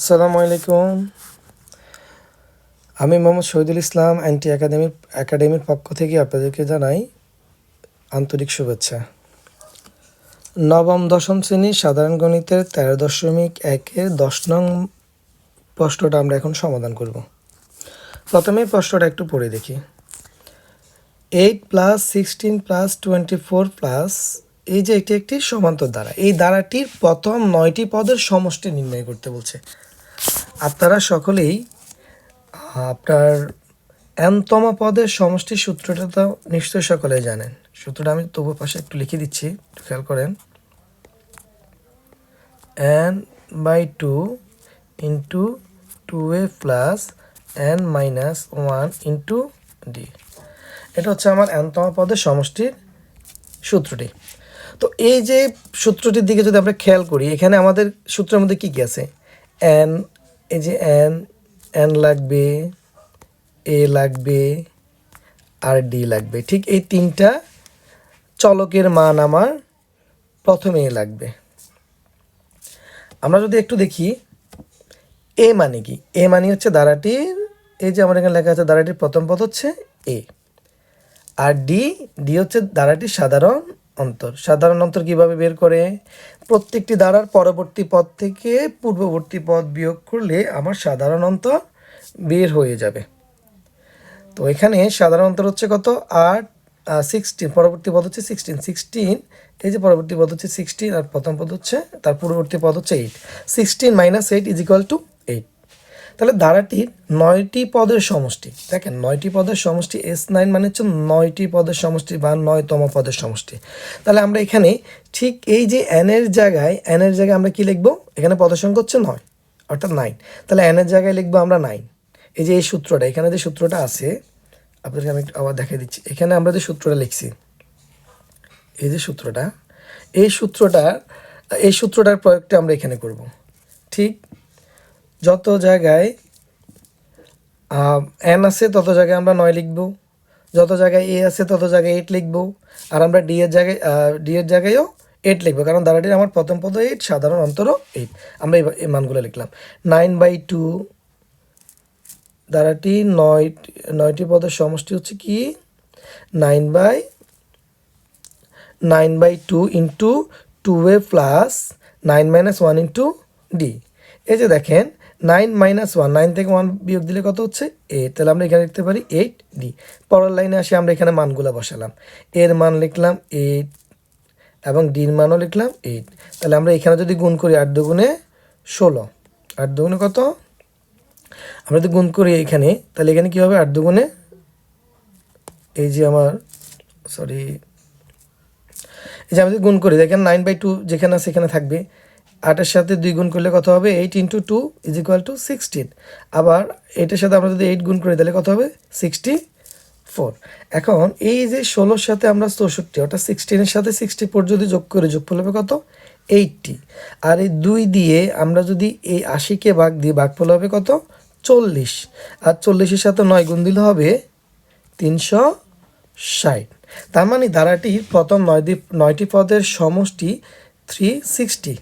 আসসালামু আলাইকুম। আমি মোহাম্মদ শহীদুল ইসলাম অ্যান্টি একাডেমির একাডেমির পক্ষ থেকে আপনাদেরকে জানাই আন্তরিক শুভেচ্ছা। নবম, দশম শ্রেণির সাধারণ গণিতের তেরো দশমিক একের দশ নং প্রশ্নটা আমরা এখন সমাধান করব। প্রথমে প্রশ্নটা একটু পড়ে দেখি। Eight plus sixteen plus twenty four plus এই যে এটি একটি সমান্তর দ্বারা, এই দ্বারাটির প্রথম নয়টি পদের সমষ্টি নির্ণয় করতে বলছে। আপনারা সকলেই, আপনার এনতম পদের সমষ্টি সূত্রটা তো নিশ্চয়ই সকলেই জানেন। সূত্রটা আমি তবু পাশে একটু লিখে দিচ্ছি, একটু খেয়াল করেন। N by two into two a plus n minus one into d. এটা হচ্ছে আমার এনতম পদের সমষ্টির সূত্রটি। তো এই যে সূত্রটির দিকে যদি আমরা খেয়াল করি, এখানে আমাদের সূত্রের মধ্যে কী কী আছে? এন এই যে এন এন লাগবে এ লাগবে, আর ডি লাগবে। ঠিক এই তিনটা চলকের মান আমার প্রথমে লাগবে। আমরা যদি একটু দেখি এ মানে কি? এ মানে হচ্ছে দ্বারাটির এই যে আমার এখানে লেখা আছে দ্বারাটির প্রথম পদ হচ্ছে এ আর ডি ডি হচ্ছে দ্বারাটির সাধারণ অন্তর। সাধারণ অন্তর কীভাবে বের করে? প্রত্যেকটি দ্বারার পরবর্তী পদ থেকে পূর্ববর্তী পদ বিয়োগ করলে আমার সাধারণ অন্তর বের হয়ে যাবে। তো এখানে সাধারণ অন্তর হচ্ছে কত? আট সিক্সটিন পরবর্তী পদ হচ্ছে সিক্সটিন সিক্সটিন এই যে পরবর্তী পদ হচ্ছে সিক্সটিন আর প্রথম পদ হচ্ছে, তার পূর্ববর্তী পদ হচ্ছে eight sixteen minus eight is equal to তাহলে ধারাটির নয়টি পদের সমষ্টি। দেখেন, নয়টি পদের সমষ্টি এস নাইন মানে হচ্ছে নয়টি পদের সমষ্টি বা নয়তম পদের সমষ্টি। তাহলে আমরা এখানে ঠিক এই যে এনের জায়গায় এনের জায়গায় আমরা কি লিখব? এখানে পদের সংখ্যা হচ্ছে নয়, অর্থাৎ নাইন তাহলে এনের জায়গায় লিখব আমরা নাইন এই যে এই সূত্রটা, এখানে যে সূত্রটা আছে, আপনাদেরকে আমি আবার দেখিয়ে দিচ্ছি। এখানে আমরা যে সূত্রটা লিখছি, এই যে সূত্রটা, এই সূত্রটা এই সূত্রটার প্রয়োগটা আমরা এখানে করব। ঠিক যত জায়গায় এন আছে তত জায়গায় আমরা নয় লিখব। যত জায়গায় এ আছে তত জায়গায় এইট লিখব। আর আমরা ডি এর জায়গায় ডি এর জায়গায়ও এইট লিখব, কারণ দ্বারাটির আমার প্রথম পদ এইট সাধারণ অন্তরও এইট আমরা এই মানগুলো লিখলাম। নাইন বাই টু দ্বারাটি নয়, নয়টি পদের সমষ্টি হচ্ছে কি? Nine by nine by two into two a plus nine minus one into d এই যে দেখেন নাইন মাইনাস ওয়ান, নাইন থেকে ওয়ান বিয়োগ দিলে কত হচ্ছে? এইট তাহলে আমরা এখানে লিখতে পারি এইট ডি। পরের লাইনে আসে, আমরা এখানে মানগুলো বসালাম। এর মান লিখলাম এইট এবং ডির মানও লিখলাম এইট। তাহলে আমরা এখানে যদি গুণ করি আট দুগুণে ষোলো, আট দুগুণে কত? আমরা যদি গুণ করি এখানে, তাহলে এখানে কী হবে? আট দুগুণে এই যে আমার সরি এই যে আমি যদি গুণ করি, দেখেন নাইন বাই টু যেখানে আছে সেখানে থাকবে। আটের সাথে দুই গুণ করলে কত হবে? Eight into two is equal to sixteen আবার এটার সাথে আমরা যদি এইট গুণ করি, তাহলে কত হবে? সিক্সটি ফোর এখন এই যে ষোলোর সাথে আমরা চৌষট্টি, অর্থাৎ সিক্সটিনের সাথে সিক্সটি ফোর যদি যোগ করি যোগ হবে কত? এইটটি আর এই দুই দিয়ে আমরা যদি এই আশিকে ভাগ দিয়ে ভাগ ফল হবে কত? চল্লিশ. আর চল্লিশের সাথে নয় গুণ দিলে হবে তিনশো ষাট। তার মানে ধারাটির প্রথম নয় নয়টি পদের সমষ্টি থ্রি সিক্সটি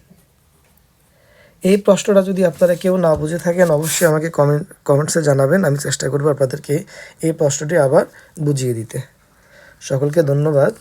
এই প্রশ্নটা যদি আপনারা কেউ না বুঝে থাকেন, অবশ্যই আমাকে কমেন্ট কমেন্টসে জানাবেন। আমি চেষ্টা করব আপনাদেরকে এই প্রশ্নটি আবার বুঝিয়ে দিতে। সকলকে ধন্যবাদ।